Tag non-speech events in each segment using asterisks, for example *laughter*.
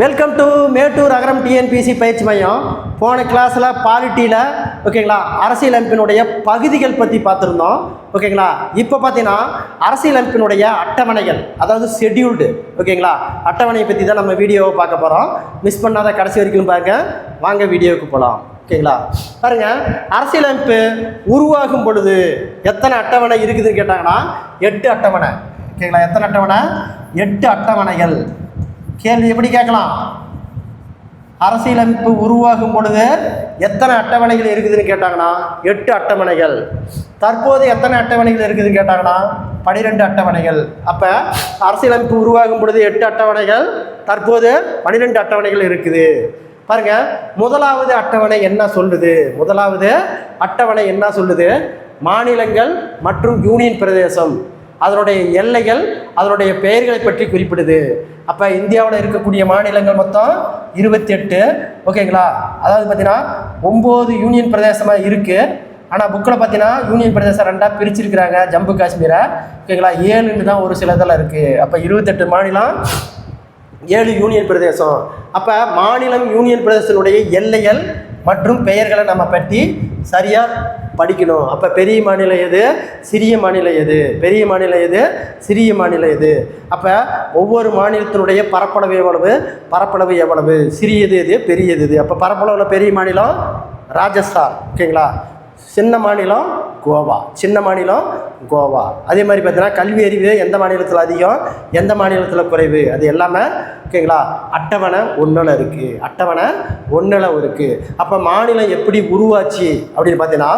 Welcome to Mettur Agaram TNPSC பயிற்சி மையம். போன கிளாஸில் பாலிட்டியில் ஓகேங்களா அரசியலமைப்பினுடைய பகுதிகள் பற்றி பார்த்துருந்தோம். ஓகேங்களா இப்போ பார்த்தீங்கன்னா அரசியலமைப்பினுடைய அட்டவணைகள் அதாவது ஷெட்யூல்டு ஓகேங்களா அட்டவணையை பற்றி தான் நம்ம வீடியோவை பார்க்க போகிறோம் மிஸ் பண்ணாத கடைசி வரைக்கும் பாருங்க. வாங்க வீடியோவுக்கு போகலாம் ஓகேங்களா பாருங்க அரசியலமைப்பு உருவாகும் பொழுது எத்தனை அட்டவணை இருக்குதுன்னு கேட்டாங்கன்னா எட்டு அட்டவணை. ஓகேங்களா எத்தனை அட்டவணை? எட்டு அட்டவணைகள். கேள்வி எப்படி கேட்கலாம்? அரசியலமைப்பு உருவாகும் பொழுது எத்தனை அட்டவணைகள் இருக்குதுன்னு கேட்டாங்கன்னா எட்டு அட்டவணைகள். தற்போது எத்தனை அட்டவணைகள் இருக்குதுன்னு கேட்டாங்கன்னா பனிரெண்டு அட்டவணைகள். அப்போ அரசியலமைப்பு உருவாகும் பொழுது எட்டு அட்டவணைகள் தற்போது பனிரெண்டு அட்டவணைகள் இருக்குது. பாருங்க முதலாவது அட்டவணை என்ன சொல்லுது? முதலாவது அட்டவணை என்ன சொல்லுது? மாநிலங்கள் மற்றும் யூனியன் பிரதேசம். அதனுடைய எல்லைகள் அதனுடைய பெயர்களை பற்றி குறிப்பிடுது. அப்போ இந்தியாவில் இருக்கக்கூடிய மாநிலங்கள் மொத்தம் இருபத்தி எட்டு ஓகேங்களா? அதாவது பார்த்தீங்கன்னா ஒம்பது யூனியன் பிரதேசமாக இருக்குது ஆனால் புக்கில் பார்த்தீங்கன்னா யூனியன் பிரதேசம் ரெண்டாக பிரிச்சிருக்கிறாங்க ஜம்மு காஷ்மீரை. ஓகேங்களா? ஏழுன்னு தான் ஒரு சில இதில் இருக்குது அப்போ இருபத்தெட்டு மாநிலம் ஏழு யூனியன் பிரதேசம். அப்போ மாநிலம் யூனியன் பிரதேசத்தினுடைய எல்லைகள் மற்றும் பெயர்களை நம்ம பற்றி சரியாக படிக்கணும். அப்போ பெரிய மாநிலம் எது? சிறிய மாநிலம் எது? பெரிய மாநிலம் எது? சிறிய மாநிலம் எது? அப்போ ஒவ்வொரு மாநிலத்தினுடைய பரப்பளவு எவ்வளவு? பரப்பளவு எவ்வளவு? சிறியது எது? பெரியது எது? அப்போ பரப்பளவில் பெரிய மாநிலம் ராஜஸ்தான். ஓகேங்களா? சின்ன மாநிலம் கோவா. சின்ன மாநிலம் கோவா. அதே மாதிரி பார்த்தீங்கன்னா கல்வி அறிவு எந்த மாநிலத்தில் அதிகம் எந்த மாநிலத்தில் குறைவு? அது எல்லாமே ஓகேங்களா அட்டவணை ஒன்றில் இருக்குது அட்டவணை ஒன்றில் இருக்குது அப்போ மாநிலம் எப்படி உருவாச்சு அப்படின்னு பார்த்தீங்கன்னா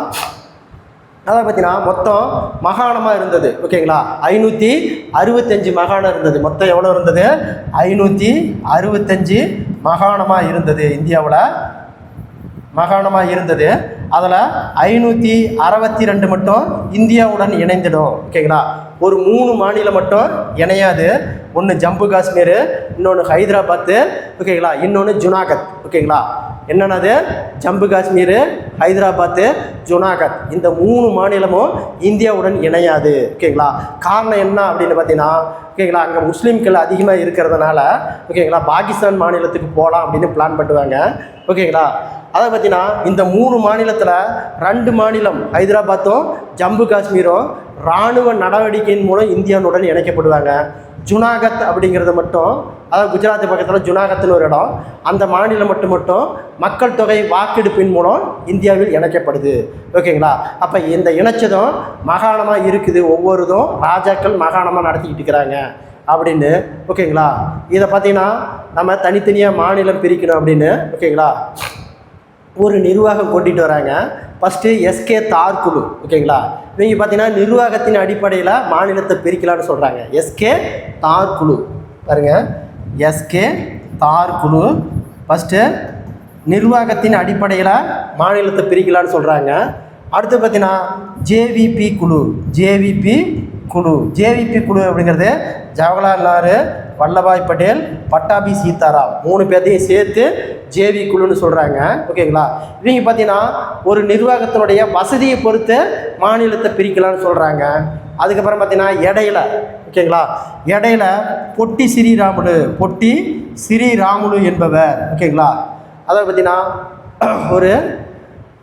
அதாவது பார்த்தீங்கன்னா மொத்தம் மகாணமாக இருந்தது ஓகேங்களா ஐநூற்றி அறுபத்தஞ்சு மகாணம் இருந்தது. மொத்தம் எவ்வளோ இருந்தது? ஐநூற்றி அறுபத்தஞ்சு மகாணமாக இருந்தது. இந்தியாவில் மகாணமாக இருந்தது. அதில் ஐநூற்றி அறுபத்தி ரெண்டு மட்டும் இந்தியாவுடன் இணைந்துடும் ஓகேங்களா ஒரு மூணு மாநிலம் மட்டும் இணையாது. ஒன்று ஜம்மு காஷ்மீர் இன்னொன்று ஹைதராபாத்து ஓகேங்களா இன்னொன்று ஜுனாகத் ஓகேங்களா என்னென்னது? ஜம்மு காஷ்மீர் ஹைதராபாத்து ஜுனாகத். இந்த மூணு மாநிலமும் இந்தியாவுடன் இணையாது ஓகேங்களா காரணம் என்ன அப்படின்னு பார்த்தீங்கன்னா ஓகேங்களா அங்கே முஸ்லீம்கள் அதிகமாக இருக்கிறதுனால ஓகேங்களா பாகிஸ்தான் மாநிலத்துக்கு போகலாம் அப்படின்னு பிளான் பண்ணுவாங்க ஓகேங்களா அதை பார்த்தீங்கன்னா இந்த மூணு மாநிலத்தில் ரெண்டு மாநிலம் ஹைதராபாத்தும் ஜம்மு காஷ்மீரும் இராணுவ நடவடிக்கையின் மூலம் இந்தியாவுடன் இணைக்கப்படுவாங்க. ஜுனாகத் அப்படிங்கிறது மட்டும் அதாவது குஜராத் பக்கத்தில் ஜுனாகத்னு ஒரு இடம். அந்த மாநிலம் மட்டும் மட்டும் மக்கள் தொகை வாக்கெடுப்பின் மூலம் இந்தியாவில் இணைக்கப்படுது. ஓகேங்களா? அப்போ இந்த இணைச்சதும் மாகாணமாக இருக்குது. ஒவ்வொருதும் ராஜாக்கள் மாகாணமாக நடத்திக்கிட்டு இருக்கிறாங்க அப்படின்னு ஓகேங்களா? இதை பார்த்தீங்கன்னா நம்ம தனித்தனியாக மாநிலம் பிரிக்கணும் அப்படின்னு ஓகேங்களா? ஒரு நிர்வாகம் கொண்டுட்டு வராங்க. ஃபஸ்ட்டு எஸ்கே தார் குழு ஓகேங்களா? இவங்க பார்த்தீங்கன்னா நிர்வாகத்தின் அடிப்படையில் மாநிலத்தை பிரிக்கலாம்னு சொல்கிறாங்க எஸ்கே தார் குழு பாருங்க. எஸ்கே தார் குழு ஃபஸ்ட்டு நிர்வாகத்தின் அடிப்படையில் மாநிலத்தை பிரிக்கலாம்னு சொல்கிறாங்க அடுத்து பார்த்தீங்கன்னா ஜேவிபி குழு ஜேவிபி குழு. ஜேவிபி குழு அப்படிங்கிறது ஜவஹர்லால் நேரு வல்லபாய் பட்டேல் பட்டாபி சீதாராம் மூணு பேர்த்தையும் சேர்த்து ஜேவி குழுன்னு சொல்கிறாங்க ஓகேங்களா? இவங்க பார்த்தீங்கன்னா ஒரு நிர்வாகத்தினுடைய வசதியை பொறுத்து மாநிலத்தை பிரிக்கலாம்னு சொல்கிறாங்க அதுக்கப்புறம் பார்த்தீங்கன்னா இடையில ஓகேங்களா? இடையில பொட்டி ஸ்ரீராமுலு பொட்டி ஸ்ரீராமுலு என்பவர் ஓகேங்களா? அதாவது பார்த்தீங்கன்னா ஒரு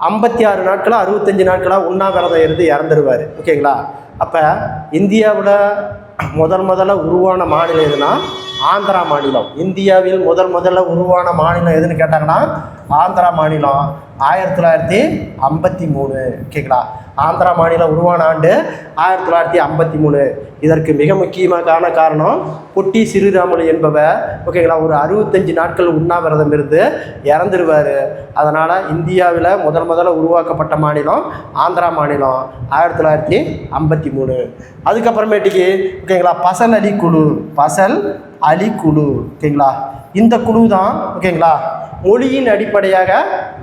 ஐம்பத்தி ஆறு நாட்களாக அறுபத்தஞ்சு நாட்களாக உண்ணாவிரதம் இருந்து இறந்துருவார் ஓகேங்களா? அப்போ இந்தியாவில் முதல் முதல்ல உருவான மாநிலம் எதுனா ஆந்திரா மாநிலம். இந்தியாவில் முதல் முதல்ல உருவான மாநிலம் எதுன்னு கேட்டாங்கன்னா ஆந்திரா மாநிலம். ஆயிரத்தி தொள்ளாயிரத்தி ஐம்பத்தி மூணு ஓகேங்களா ஆந்திரா மாநிலம் உருவான ஆண்டு ஆயிரத்தி தொள்ளாயிரத்தி ஐம்பத்தி மூணு. இதற்கு மிக முக்கியமான காரணம் பொட்டி சிறுராமலு என்பவர் ஓகேங்களா ஒரு அறுபத்தஞ்சு நாட்கள் உண்ணாவிரதம் இருந்து இறந்துருவார். அதனால் இந்தியாவில் முதல் முதல்ல உருவாக்கப்பட்ட மாநிலம் ஆந்திரா மாநிலம் ஆயிரத்தி தொள்ளாயிரத்தி ஐம்பத்தி மூணு. அதுக்கப்புறமேட்டுக்கு ஓகேங்களா பசல் அலி குழு பசல் அலி குழு ஓகேங்களா? இந்த குழு தான் ஓகேங்களா? மொழியின் அடிப்படையாக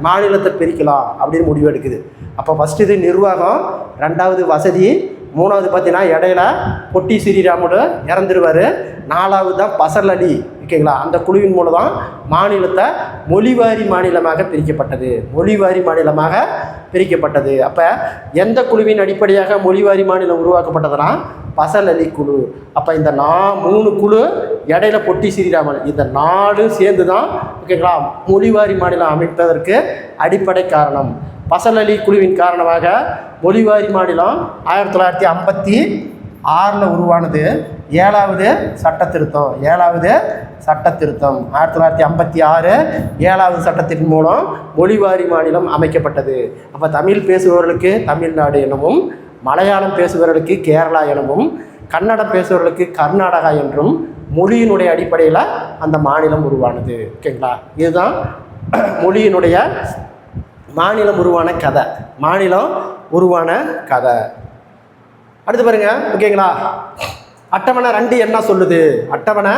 மாநிலத்தை பிரிக்கலாம் அப்படின்னு முடிவு எடுக்குது அப்போ ஃபஸ்ட்டு இது நிர்வாகம் ரெண்டாவது வசதி மூணாவது பார்த்தீங்கன்னா இடையில பொட்டி ஸ்ரீராமுலு இறந்துருவார். நாலாவது தான் பசல் அலி ஓகேங்களா? அந்த குழுவின் மூலம் தான் மாநிலத்தை மொழிவாரி மாநிலமாக பிரிக்கப்பட்டது. மொழிவாரி மாநிலமாக பிரிக்கப்பட்டது. அப்போ எந்த குழுவின் அடிப்படையாக மொழிவாரி மாநிலம் உருவாக்கப்பட்டதுன்னா பசல் அலி குழு. அப்போ இந்த நா மூணு குழு இடையில பொட்டி ஸ்ரீராமன். இந்த நாலு சேர்ந்து தான் ஓகேங்களா? மொழிவாரி மாநிலம் அமைப்பதற்கு அடிப்படை காரணம். பசல் அலி குழுவின் காரணமாக மொழிவாரி மாநிலம் ஆயிரத்தி தொள்ளாயிரத்தி ஐம்பத்தி ஆறில் உருவானது ஏழாவது சட்ட திருத்தம் ஏழாவது சட்ட திருத்தம் ஆயிரத்தி தொள்ளாயிரத்தி ஐம்பத்தி ஆறு ஏழாவது சட்டத்தின் மூலம் மொழிவாரி மாநிலம் அமைக்கப்பட்டது. அப்போ தமிழ் பேசுபவர்களுக்கு தமிழ்நாடு எனவும் மலையாளம் பேசுபவர்களுக்கு கேரளா எனவும் கன்னடம் பேசுபவர்களுக்கு கர்நாடகா என்றும் மொழியினுடைய அடிப்படையில் அந்த மாநிலம் உருவானது. ஓகேங்களா? இதுதான் மொழியினுடைய மாநிலம் உருவான கதை. மாநிலம் உருவான கதை. அடுத்து பாருங்க ஓகேங்களா? அட்டவணை ரெண்டு என்ன சொல்லுது? அட்டவணை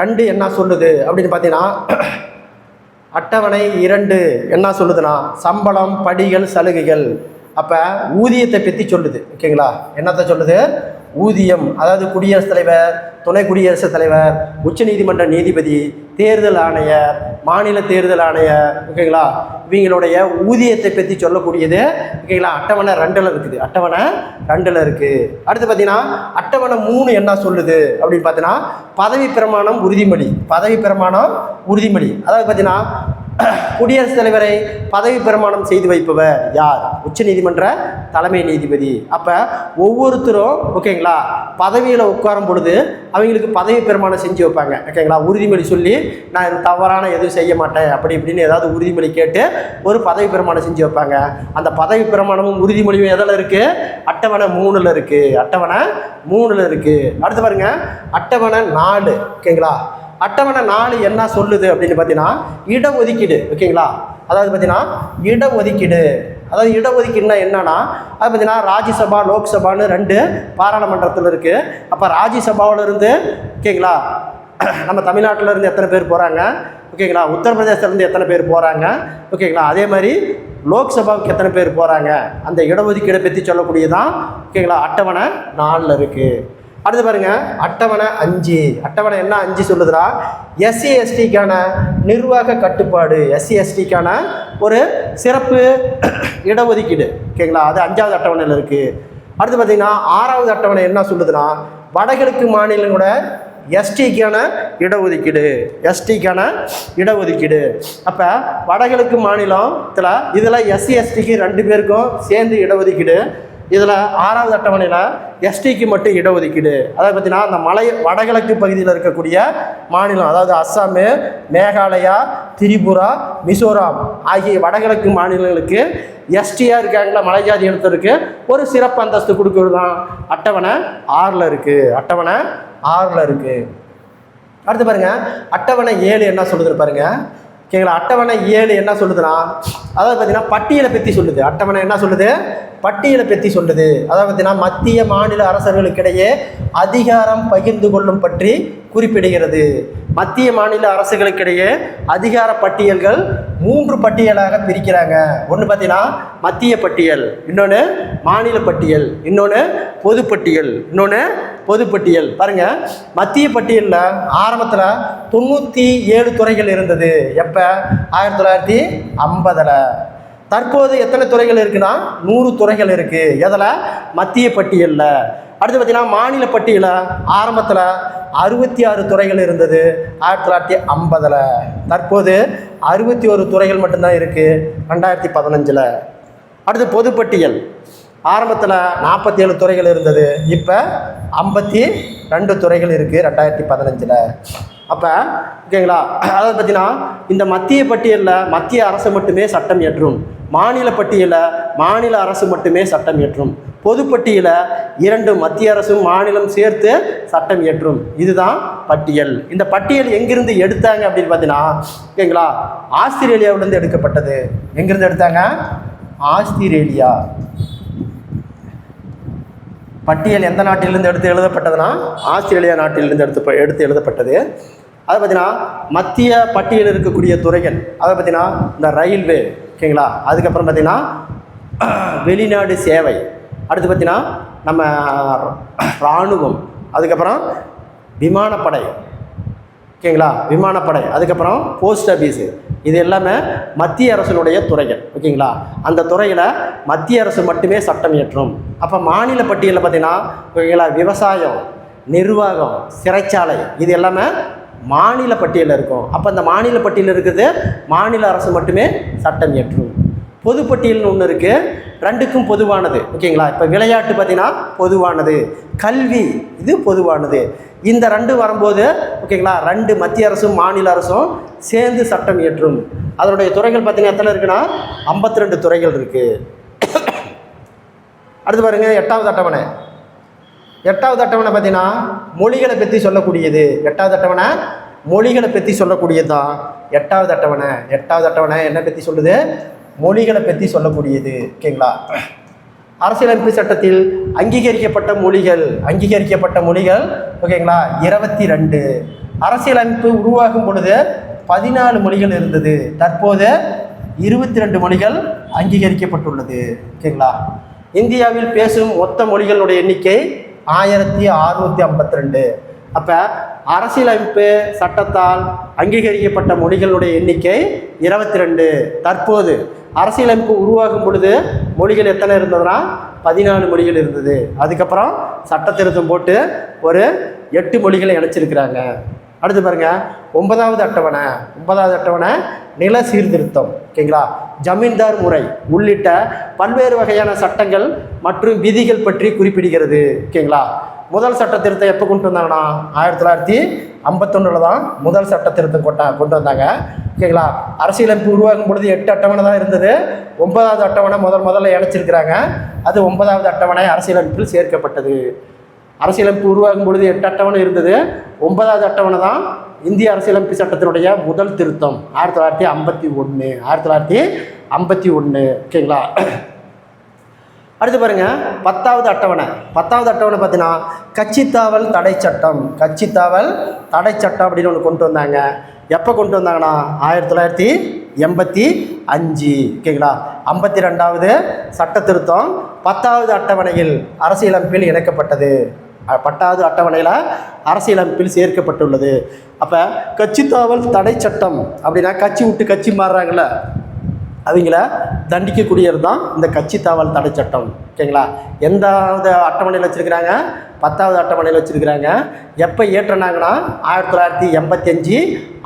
ரெண்டு என்ன சொல்லுது? அப்படின்னு பார்த்தீங்கன்னா அட்டவணை இரண்டு என்ன சொல்லுதுன்னா சம்பளம் படிகள் சலுகைகள். அப்போ ஊதியத்தை பற்றி சொல்லுது ஓகேங்களா? என்னத்தை சொல்லுது? ஊதியம் அதாவது குடியரசுத் தலைவர் துணை குடியரசுத் தலைவர் உச்சநீதிமன்ற நீதிபதி தேர்தல் ஆணையர் மாநில தேர்தல் ஆணையர் ஓகேங்களா? இவங்களுடைய ஊதியத்தை பற்றி சொல்லக்கூடியது ஓகேங்களா? அட்டவணை ரெண்டில் இருக்குது. அட்டவணை ரெண்டில் இருக்குது அடுத்து பார்த்தீங்கன்னா அட்டவணை மூணு என்ன சொல்லுது? அப்படின்னு பார்த்தீங்கன்னா பதவி பிரமாணம் உறுதிமொழி. பதவி பிரமாணம் உறுதிமொழி. அதாவது பார்த்தீங்கன்னா *clears throat* குடியரசுத் தலைவரை பதவி பிரமாணம் செய்து வைப்பவர் யார்? உச்சநீதிமன்ற தலைமை நீதிபதி. அப்போ ஒவ்வொருத்தரும் ஓகேங்களா பதவியில் உட்காரும் பொழுது அவங்களுக்கு பதவி பிரமாணம் செஞ்சு வைப்பாங்க. ஓகேங்களா உறுதிமொழி சொல்லி நான் இது தவறான எதுவும் செய்ய மாட்டேன். அப்படி இப்படின்னு ஏதாவது உறுதிமொழி கேட்டு ஒரு பதவி பிரமாணம் செஞ்சு வைப்பாங்க. அந்த பதவி பிரமாணமும் உறுதிமொழியும் எதில் இருக்குது அட்டவணை மூணில் இருக்குது அட்டவணை மூணில் இருக்குது அடுத்து பாருங்க. அட்டவணை நாலு. ஓகேங்களா அட்டவணை நாலு என்ன சொல்லுது அப்படின்னு பார்த்தீங்கன்னா இடஒதுக்கீடு ஓகேங்களா? அதாவது பார்த்தீங்கன்னா இடஒதுக்கீடு. அதாவது இடஒதுக்கீடுனா என்னன்னா அது பார்த்தீங்கன்னா ராஜ்யசபா லோக்சபான்னு ரெண்டு பாராளுமன்றத்தில் இருக்குது அப்போ ராஜ்யசபாவில் இருந்து ஓகேங்களா? நம்ம தமிழ்நாட்டில் இருந்து எத்தனை பேர் போகிறாங்க ஓகேங்களா? உத்தரப்பிரதேசத்துலேருந்து எத்தனை பேர் போகிறாங்க ஓகேங்களா? அதே மாதிரி லோக்சபாவுக்கு எத்தனை பேர் போகிறாங்க அந்த இடஒதுக்கீடை பற்றி சொல்லக்கூடியதான் ஓகேங்களா? அட்டவணை நாலில் இருக்குது அடுத்து பாருங்க அட்டவணை அஞ்சு. அட்டவணை என்ன அஞ்சு சொல்லுதுன்னா எஸ்சி எஸ்டிக்கான நிர்வாக கட்டுப்பாடு. எஸ்சி எஸ்டிக்கான ஒரு சிறப்பு இடஒதுக்கீடு. ஓகேங்களா? அது அஞ்சாவது அட்டவணையில் இருக்குது அடுத்து பார்த்தீங்கன்னா ஆறாவது அட்டவணை என்ன சொல்லுதுன்னா வடகிழக்கு மாநிலங்களோட எஸ்டிக்கான இடஒதுக்கீடு. எஸ்டிக்கான இடஒதுக்கீடு. அப்போ வடகிழக்கு மாநிலத்தில் இதில் எஸ்சி எஸ்டிக்கு ரெண்டு பேருக்கும் சேர்ந்து இடஒதுக்கீடு. இதில் ஆறாவது அட்டவணையில் எஸ்டிக்கு மட்டும் இடஒதுக்கீடு. அதாவது பார்த்தீங்கன்னா அந்த மலை வடகிழக்கு பகுதியில் இருக்கக்கூடிய மாநிலம் அதாவது அஸ்ஸாமு மேகாலயா திரிபுரா மிசோராம் ஆகிய வடகிழக்கு மாநிலங்களுக்கு எஸ்டியாக இருக்காங்களா மலைஜாதி எழுத்தருக்கு. ஒரு சிறப்பு அந்தஸ்து கொடுக்குறது தான் அட்டவணை ஆறில் இருக்குது அட்டவணை ஆறில் இருக்குது அடுத்து பாருங்கள் அட்டவணை ஏழு என்ன சொல்லுது பாருங்கள் ஓகேங்களா அட்டவணை ஏழு என்ன சொல்லுதுன்னா அதாவது பார்த்தீங்கன்னா பட்டியலை பற்றி சொல்லுது. அட்டவணை என்ன சொல்லுது? பட்டியலை பற்றி சொல்லுது. அதாவது பார்த்தீங்கன்னா மத்திய மாநில அரசர்களுக்கிடையே அதிகாரம் பகிர்ந்து கொள்ளும் பற்றி குறிப்பிடுகிறது. மத்திய மாநில அரசுகளுக்கிடையே அதிகார பட்டியல்கள் மூன்று பட்டியலாக பிரிக்கிறாங்க. ஒன்று பார்த்தீங்கன்னா மத்திய பட்டியல் இன்னொன்று மாநில பட்டியல் இன்னொன்று பொதுப்பட்டியல் இன்னொன்று பொதுப்பட்டியல். பாருங்க மத்திய பட்டியலில் ஆரம்பத்தில் தொண்ணூற்றி ஏழு துறைகள் இருந்தது. எப்போ? ஆயிரத்தி தொள்ளாயிரத்தி ஐம்பதில். தற்போது எத்தனை துறைகள் இருக்குன்னா நூறு துறைகள் இருக்குது எதில்? மத்திய பட்டியலில். அடுத்து பார்த்தீங்கன்னா மாநில பட்டியலில் ஆரம்பத்தில் அறுபத்தி ஆறு துறைகள் இருந்தது. ஆயிரத்தி தொள்ளாயிரத்தி ஐம்பதில். தற்போது அறுபத்தி ஒரு துறைகள் மட்டும்தான் இருக்குது ரெண்டாயிரத்தி பதினஞ்சில். அடுத்து பொதுப்பட்டியல். ஆரம்பத்தில் நாற்பத்தி ஏழு துறைகள் இருந்தது. இப்போ ஐம்பத்தி ரெண்டு துறைகள் இருக்குது ரெண்டாயிரத்தி பதினஞ்சில். அப்போ ஓகேங்களா? அதாவது பார்த்தீங்கன்னா இந்த மத்திய பட்டியலில் மத்திய அரசு மட்டுமே சட்டம் இயற்றும். மாநில பட்டியலில் மாநில அரசு மட்டுமே சட்டம் இயற்றும். பொதுப்பட்டியலில் இரண்டு மத்திய அரசும் மாநிலம் சேர்த்து சட்டம் இயற்றும். இதுதான் பட்டியல். இந்த பட்டியல் எங்கிருந்து எடுத்தாங்க அப்படின்னு பார்த்தீங்கன்னா ஓகேங்களா? ஆஸ்திரேலியாவிலேருந்து எடுக்கப்பட்டது. எங்கிருந்து எடுத்தாங்க? ஆஸ்திரேலியா. பட்டியல் எந்த நாட்டிலிருந்து எடுத்து எழுதப்பட்டதுன்னா ஆஸ்திரேலியா நாட்டிலிருந்து எடுத்து எடுத்து எழுதப்பட்டது. அதை பார்த்தீங்கன்னா மத்திய பட்டியலில் இருக்கக்கூடிய துறைகள் அதை பார்த்தீங்கன்னா இந்த ரயில்வே ஓகேங்களா? அதுக்கப்புறம் பார்த்தீங்கன்னா வெளிநாடு சேவை. அடுத்து பார்த்தீங்கன்னா நம்ம இராணுவம் அதுக்கப்புறம் விமானப்படை. ஓகேங்களா? விமானப்படை. அதுக்கப்புறம் போஸ்ட் ஆஃபீஸு இது எல்லாமே மத்திய அரசினுடைய துறைகள் ஓகேங்களா? அந்த துறையில் மத்திய அரசு மட்டுமே சட்டம் இயற்றும். அப்போ மாநில பட்டியலில் பார்த்தீங்கன்னா ஓகேங்களா விவசாயம் நிர்வாகம் சிறைச்சாலை இது எல்லாமே மாநில பட்டியலில் இருக்கும். அப்போ அந்த மாநில பட்டியலில் இருக்கிறது மாநில அரசு மட்டுமே சட்டம் இயற்றும். பொதுப்பட்டியல்னு ஒன்று இருக்குது ரெண்டுக்கும் பொதுவானது. ஓகேங்களா? இப்போ விளையாட்டு பார்த்தீங்கன்னா பொதுவானது. கல்வி இது பொதுவானது. இந்த ரெண்டு வரும்போது ஓகேங்களா? ரெண்டு மத்திய அரசும் மாநில அரசும் சேர்ந்து சட்டம் இயற்றும். அதனுடைய துறைகள் பார்த்தீங்கன்னா எத்தனை இருக்குன்னா? ஐம்பத்தி ரெண்டு துறைகள் இருக்குது அடுத்து பாருங்க எட்டாவது அட்டவணை. எட்டாவது அட்டவணை பார்த்தீங்கன்னா மொழிகளை பற்றி சொல்லக்கூடியது. எட்டாவது அட்டவணை மொழிகளை பற்றி சொல்லக்கூடியது தான் எட்டாவது அட்டவணை. எட்டாவது அட்டவணை என்ன பற்றி சொல்லுது? மொழிகளை பற்றி சொல்லக்கூடியது ஓகேங்களா? அரசியலமைப்பு சட்டத்தில் அங்கீகரிக்கப்பட்ட மொழிகள் அங்கீகரிக்கப்பட்ட மொழிகள் ஓகேங்களா? இருபத்தி ரெண்டு அரசியலமைப்பு உருவாகும் பொழுது பதினாலு மொழிகள் இருந்தது. தற்போது இருபத்தி ரெண்டு மொழிகள் அங்கீகரிக்கப்பட்டுள்ளது ஓகேங்களா? இந்தியாவில் பேசும் மொத்த மொழிகளுடைய எண்ணிக்கை ஆயிரத்தி அறுநூற்றி ஐம்பத்தி ரெண்டு அப்போ அரசியலமைப்பு சட்டத்தால் அங்கீகரிக்கப்பட்ட மொழிகளுடைய எண்ணிக்கை இருபத்தி ரெண்டு தற்போது அரசியலமைப்பு உருவாகும் பொழுது மொழிகள் எத்தனை இருந்ததுன்னா? பதினாலு மொழிகள் இருந்தது. அதுக்கப்புறம் சட்டத்திருத்தம் போட்டு ஒரு எட்டு மொழிகளை இணைச்சிருக்கிறாங்க. அடுத்து பாருங்க ஒன்பதாவது அட்டவணை. ஒன்பதாவது அட்டவணை நில சீர்திருத்தம். ஓகேங்களா? ஜமீன்தார் முறை உள்ளிட்ட பல்வேறு வகையான சட்டங்கள் மற்றும் விதிகள் பற்றி குறிப்பிடுகிறது. ஓகேங்களா? முதல் சட்ட திருத்தம் எப்போ கொண்டு வந்தாங்கன்னா ஆயிரத்தி தொள்ளாயிரத்தி ஐம்பத்தொன்னில் தான் முதல் சட்ட திருத்தம் கொட்டா கொண்டு வந்தாங்க. ஓகேங்களா? அரசியலமைப்பு உருவாகும் பொழுது எட்டு அட்டவணை தான் இருந்தது. ஒன்பதாவது அட்டவணை முதல் முதல்ல இணைச்சிருக்கிறாங்க. அது ஒன்பதாவது அட்டவணை அரசியலமைப்பில் சேர்க்கப்பட்டது. அரசியலமைப்பு உருவாகும் பொழுது எட்டு அட்டவணை இருந்தது. ஒன்பதாவது அட்டவணை தான் இந்திய அரசியலமைப்பு சட்டத்தினுடைய முதல் திருத்தம். ஆயிரத்தி தொள்ளாயிரத்தி ஐம்பத்தி ஒன்று ஆயிரத்தி தொள்ளாயிரத்தி ஐம்பத்தி ஒன்று ஓகேங்களா? அடுத்து பாருங்கள் பத்தாவது அட்டவணை. பத்தாவது அட்டவணை பார்த்தீங்கன்னா கட்சித்தாவல் தடை சட்டம். கட்சித்தாவல் தடை சட்டம் அப்படின்னு ஒன்று கொண்டு வந்தாங்க. எப்போ கொண்டு வந்தாங்கன்னா ஆயிரத்தி தொள்ளாயிரத்தி எண்பத்தி அஞ்சு. ஓகேங்களா? ஐம்பத்தி ரெண்டாவது சட்ட திருத்தம். பத்தாவது அட்டவணையில் அரசியலமைப்பில் இணைக்கப்பட்டது. பத்தாவது அட்டவணையில் அரசியலமைப்பில் சேர்க்கப்பட்டுள்ளது. அப்போ கட்சித்தாவல் தடை சட்டம் அப்படின்னா கட்சி விட்டு கட்சி மாறுறாங்கல்ல. அவங்கள தண்டிக்கக்கூடியது தான் இந்த கட்சி தாவல் தடை சட்டம். ஓகேங்களா? எந்தாவது அட்டவணையில் வச்சுருக்கிறாங்க பத்தாவது அட்டவணையில் வச்சுருக்கிறாங்க. எப்போ ஏற்றினாங்கன்னா ஆயிரத்தி தொள்ளாயிரத்தி எண்பத்தி அஞ்சு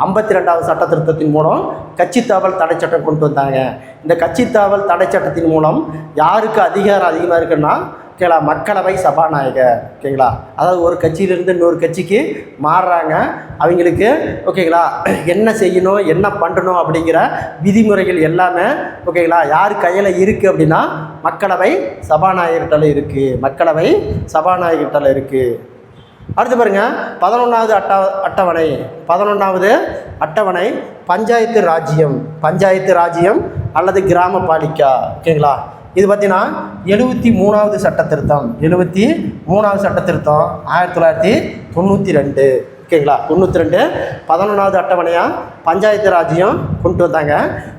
ஐம்பத்தி ரெண்டாவது சட்ட திருத்தத்தின் மூலம் கட்சி தாவல் தடை சட்டம் கொண்டு வந்தாங்க. இந்த கட்சி தாவல் தடை சட்டத்தின் மூலம் யாருக்கு அதிகாரம் அதிகமாக இருக்குன்னா ஓகேங்களா மக்களவை சபாநாயகர் ஓகேங்களா? அதாவது ஒரு கட்சியிலிருந்து இன்னொரு கட்சிக்கு மாறுறாங்க. அவங்களுக்கு ஓகேங்களா என்ன செய்யணும் என்ன பண்ணணும் அப்படிங்கிற விதிமுறைகள் எல்லாமே ஓகேங்களா யார் கையில் இருக்குது அப்படின்னா மக்களவை சபாநாயகர்கிட்ட இருக்குது மக்களவை சபாநாயகர்கிட்ட இருக்குது அடுத்து பாருங்க பதினொன்றாவது அட்ட அட்டவணை. பதினொன்றாவது அட்டவணை பஞ்சாயத்து ராஜ்யம் பஞ்சாயத்து ராஜ்யம் அல்லது கிராம பாலிக்கா ஓகேங்களா? இது பார்த்தீங்கன்னா எழுபத்தி மூணாவது சட்ட திருத்தம். எழுபத்தி மூணாவது சட்ட திருத்தம் ஆயிரத்தி தொள்ளாயிரத்தி தொண்ணூற்றி ரெண்டு. ஓகேங்களா தொண்ணூற்றி ரெண்டு பதினொன்றாவது அட்டவணையாக பஞ்சாயத்து ராஜ்யம் கொண்டு வந்தாங்க.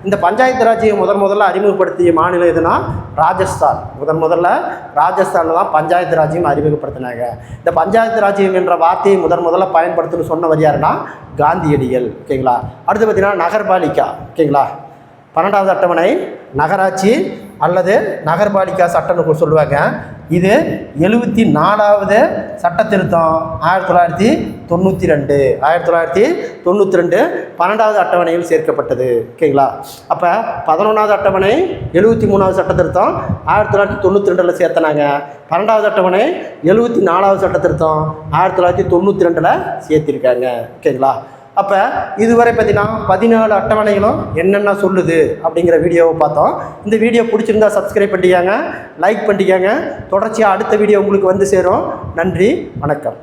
இந்த பஞ்சாயத்து ராஜ்யம் முதன் முதல்ல அறிமுகப்படுத்திய மாநிலம் எதுனா ராஜஸ்தான். முதன் முதல்ல ராஜஸ்தானில் தான் பஞ்சாயத்து ராஜ்யம் அறிமுகப்படுத்தினாங்க. இந்த பஞ்சாயத்து ராஜ்யம் என்ற வார்த்தையை முதன் முதல்ல பயன்படுத்தணும்னு சொன்னவர் யாருன்னா காந்தியடிகள். ஓகேங்களா அடுத்து பார்த்தீங்கன்னா நகர்பாலிகா. ஓகேங்களா பன்னெண்டாவது அட்டவணை நகராட்சி அல்லது நகர்பாலிகா சட்டம்னு சொல்லுவாங்க. இது எழுபத்தி நாலாவது சட்ட திருத்தம் ஆயிரத்தி தொள்ளாயிரத்தி தொண்ணூற்றி ரெண்டு ஆயிரத்தி தொள்ளாயிரத்தி தொண்ணூற்றி ரெண்டு பன்னெண்டாவது அட்டவணையில் சேர்க்கப்பட்டது. ஓகேங்களா? அப்போ பதினொன்றாவது அட்டவணை எழுபத்தி மூணாவது சட்ட திருத்தம் ஆயிரத்தி தொள்ளாயிரத்தி தொண்ணூற்றி ரெண்டில் சேர்த்தனாங்க. பன்னெண்டாவது அட்டவணை எழுபத்தி நாலாவது சட்ட திருத்தம் ஆயிரத்தி தொள்ளாயிரத்தி தொண்ணூற்றி ரெண்டில் சேர்த்திருக்காங்க. ஓகேங்களா? அப்போ இதுவரை பார்த்தீங்கன்னா பதினாலு அட்டவணைகளும் என்னென்ன சொல்லுது அப்படிங்கிற வீடியோவை பார்த்தோம். இந்த வீடியோ பிடிச்சிருந்தா சப்ஸ்கிரைப் பண்ணிக்கோங்க லைக் பண்ணிக்கோங்க. தொடர்ச்சியாக அடுத்த வீடியோ உங்களுக்கு வந்து சேரும். நன்றி வணக்கம்.